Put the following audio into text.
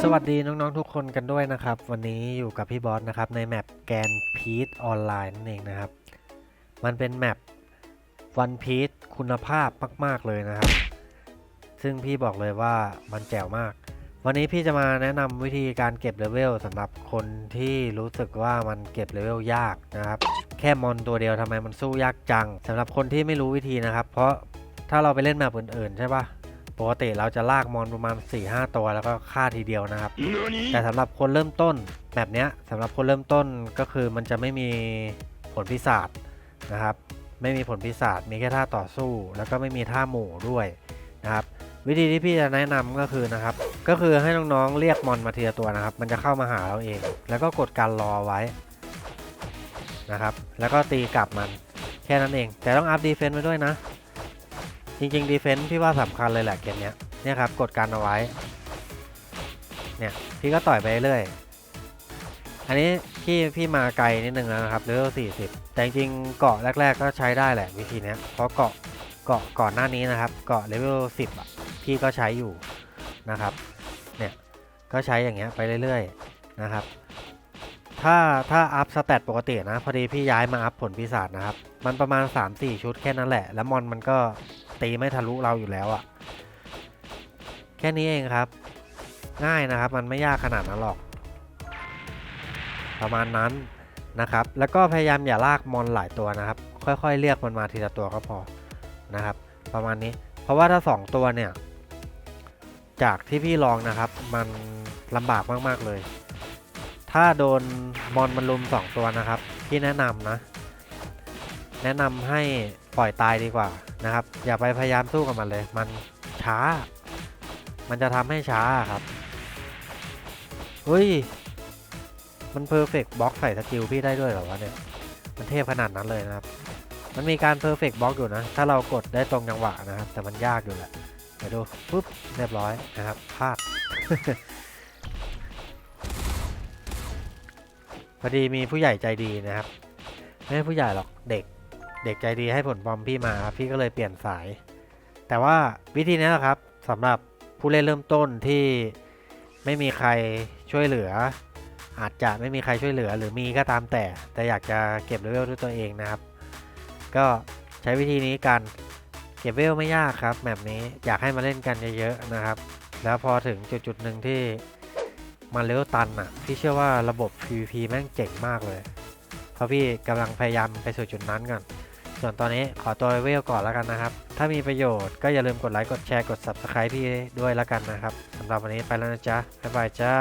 สวัสดีน้องๆทุกคนกันด้วยนะครับ วันนี้อยู่กับพี่บอสนะครับ ในแมปแกนพีทออนไลน์นั่นเองนะครับ มันเป็นแมปวันพีทคุณภาพมากๆเลยนะครับ ซึ่งพี่บอกเลยว่ามันแจ๋วมาก วันนี้พี่จะมาแนะนำวิธีการเก็บเลเวลสำหรับคนที่รู้สึกว่ามันเก็บเลเวลยากนะครับ แค่มอนตัวเดียวทำไมมันสู้ยากจังสำหรับคนที่ไม่รู้วิธีนะครับ เพราะถ้าเราไปเล่นแมปอื่นๆใช่ปะ ปกติเราจะลากมอนประมาณ 4-5 ตัวแล้วก็ฆ่าทีเดียวนะครับ แต่สำหรับคนเริ่มต้นแบบเนี้ยสำหรับคนเริ่มต้นก็คือมันจะไม่มีผลพิศาจนะครับ ไม่มีผลพิศาจมีแค่ท่าต่อสู้ แล้วก็ไม่มีท่าหมู่ด้วยนะครับ วิธีที่พี่จะแนะนำก็คือนะครับ ก็คือให้น้องๆเรียกมอนมาทีละตัวนะครับ มันจะเข้ามาหาเราเอง แล้วก็กดการรอไว้นะครับ แล้วก็ตีกลับมันแค่นั้นเอง แต่ต้องอัพดีเฟนต์ไว้ด้วยนะ จริงๆดีเฟนต์พี่ว่าสำคัญเลยแหละเกมเนี้ยเนี่ยครับกดการเอาไว้ เนี่ยพี่ก็ต่อยไปเรื่อย อันนี้พี่พี่มาไกลนิดนึงแล้วนะครับเลเวล40 แต่จริงๆเกาะแรก ๆ ก็ใช้ได้แหละวิธีเนี้ยเพราะเกาะเกาะก่อนหน้านี้นะครับ เกาะเลเวล10อะพี่ก็ใช้อยู่นะครับ เนี่ยก็ใช้อย่างเงี้ยไปเรื่อยๆนะครับถ้าถ้าอัพสเตตปกตินะ พอดีพี่ย้ายมาอัพผลปีศาจนะครับ มันประมาณ 3-4 ชุดแค่นั้นแหละ แล้วมอนมันก็ ตีไม่ทะลุเราอยู่แล้วอะ่ะ แค่นี้เองครับ ง่ายนะครับมันไม่ยากขนาดนั้นหรอก ประมาณนั้นนะครับ แล้วก็พยายามอย่าลากมอนหลายตัวนะครับ ค่อยๆเรียกมันมาทีละตัวก็พอนะครับ ประมาณนี้ เพราะว่าถ้า 2 ตัวเนี่ย จากที่พี่ลองนะครับ มันลำบากมากๆเลย ถ้าโดนมอนมันลุม2ตัวนะครับ พี่แนะนำนะ แนะนำให้ ปล่อยตายดีกว่านะครับ อย่าไปพยายามสู้กับมันเลย มันช้า มันจะทำให้ช้าครับเฮ้ย มันเพอร์เฟกต์บล็อกใส่สกิลพี่ได้ด้วยเหรอวะเนี่ย มันเทพขนาดนั้นเลยนะครับ มันมีการเพอร์เฟกต์บล็อกอยู่นะ ถ้าเรากดได้ตรงจังหวะนะครับ แต่มันยากอยู่แหละไปดูปุ๊บเรียบร้อยนะครับพลาดพอดีมีผู้ใหญ่ใจดีนะครับ ไม่ใช่ผู้ใหญ่หรอกเด็ก เด็กใจดีให้ผลบอมพี่มาครับพี่ก็เลยเปลี่ยนสาย แต่ว่าวิธีนี้นะครับสำหรับผู้เล่นเริ่มต้นที่ไม่มีใครช่วยเหลือ อาจจะไม่มีใครช่วยเหลือหรือมีก็ตามแต่ แต่อยากจะเก็บเลเวลด้วยตัวเองนะครับ ก็ใช้วิธีนี้กันเก็บเลเวลไม่ยากครับแบบนี้อยากให้มาเล่นกันเยอะๆนะครับ แล้วพอถึงจุดจุดหนึ่งที่มันเลเวลตันอะพี่เชื่อว่าระบบ PVP แม่งเจ๋งมากเลยเพราะพี่กำลังพยายามไปสู่จุดนั้นก่อน ส่วนตอนนี้ขอตัวเลเวลก่อนแล้วกันนะครับ ถ้ามีประโยชน์ก็อย่าลืมกดไลค์ กดแชร์ กด Subscribe พี่ด้วยแล้วกันนะครับสำหรับวันนี้ไปแล้วนะจ๊ะ บ๊ายบายจ้า